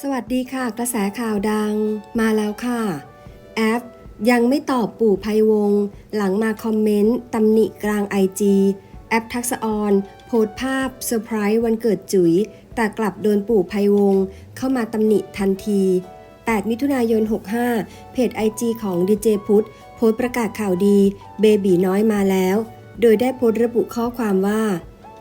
สวัสดีค่ะ กระแสข่าวดังมาแล้วค่ะ แอปยังไม่ตอบปู่ภัยวง หลังมาคอมเมนต์ตำหนิกลางไอจีแอปทักษออนโพสภาพเซอร์ไพรส์วันเกิดจุ๋ย แต่กลับโดนปู่ภัยวง เข้ามาตำหนิทันที 8 มิถุนายน 65 เพจ IG ของดีเจพุทธโพสประกาศข่าวดีเบบีน้อยมาแล้ว โดยได้โพสระบุข้อความว่า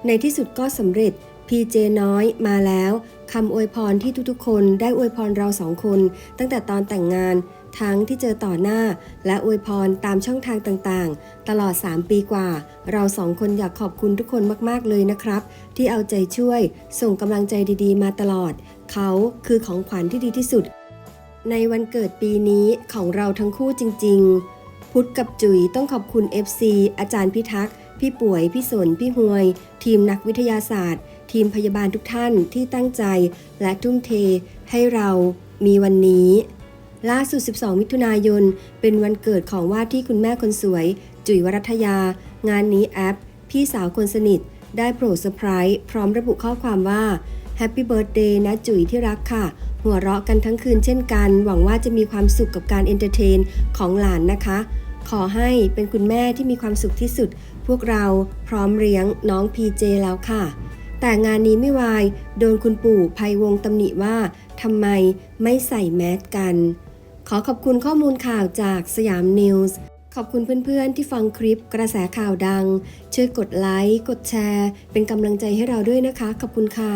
ในที่สุดก็สำเร็จพีเจน้อยมาแล้ว คำอวยพรที่ทุกๆ คนได้อวยพรเราสองคน ตั้งแต่ตอนแต่งงาน ทั้งที่เจอต่อหน้า และอวยพรตามช่องทางต่างๆ ตลอด 3 ปีกว่า เราสองคนอยากขอบคุณทุกคนมากๆเลยนะครับ ที่เอาใจช่วย ส่งกำลังใจดีๆ มาตลอด เขาคือของขวัญที่ดีที่สุด ในวันเกิดปีนี้ของเราทั้งคู่จริง ๆ พุทธกับจุ๋ยต้องขอบคุณ FC อาจารย์พิทักษ์พี่ป่วย พี่สน พี่หวย ทีมนักวิทยาศาสตร์ ทีมพยาบาลทุกท่านที่ตั้งใจและทุ่มเทให้เรามีวันนี้ ล่าสุด 12 มิถุนายน เป็นวันเกิดของว่าที่คุณแม่คนสวย จุ๋ยวรัตยา งานนี้แอป พี่สาวคนสนิท ได้โปรดเซอร์ไพรส์พร้อมระบุข้อความว่า Happy Birthday นะจุ๋ยที่รักค่ะ หัวเราะกันทั้งคืนเช่นกัน หวังว่าจะมีความสุขกับการเอนเตอร์เทนของหลานนะคะ ขอให้เป็นคุณแม่ที่มีความสุขที่สุด พวกเราพร้อมเลี้ยงน้องพีเจแล้วค่ะ แต่งานนี้ไม่วาย โดนคุณปู่ภัยวงตำหนิว่าทำไมไม่ใส่แมสกัน ขอขอบคุณข้อมูลข่าวจากสยามนิวส์ขอบคุณเพื่อนๆ ที่ฟังคลิปกระแสข่าวดัง ช่วยกดไลค์ กดแชร์ เป็นกำลังใจให้เราด้วยนะคะ ขอบคุณค่ะ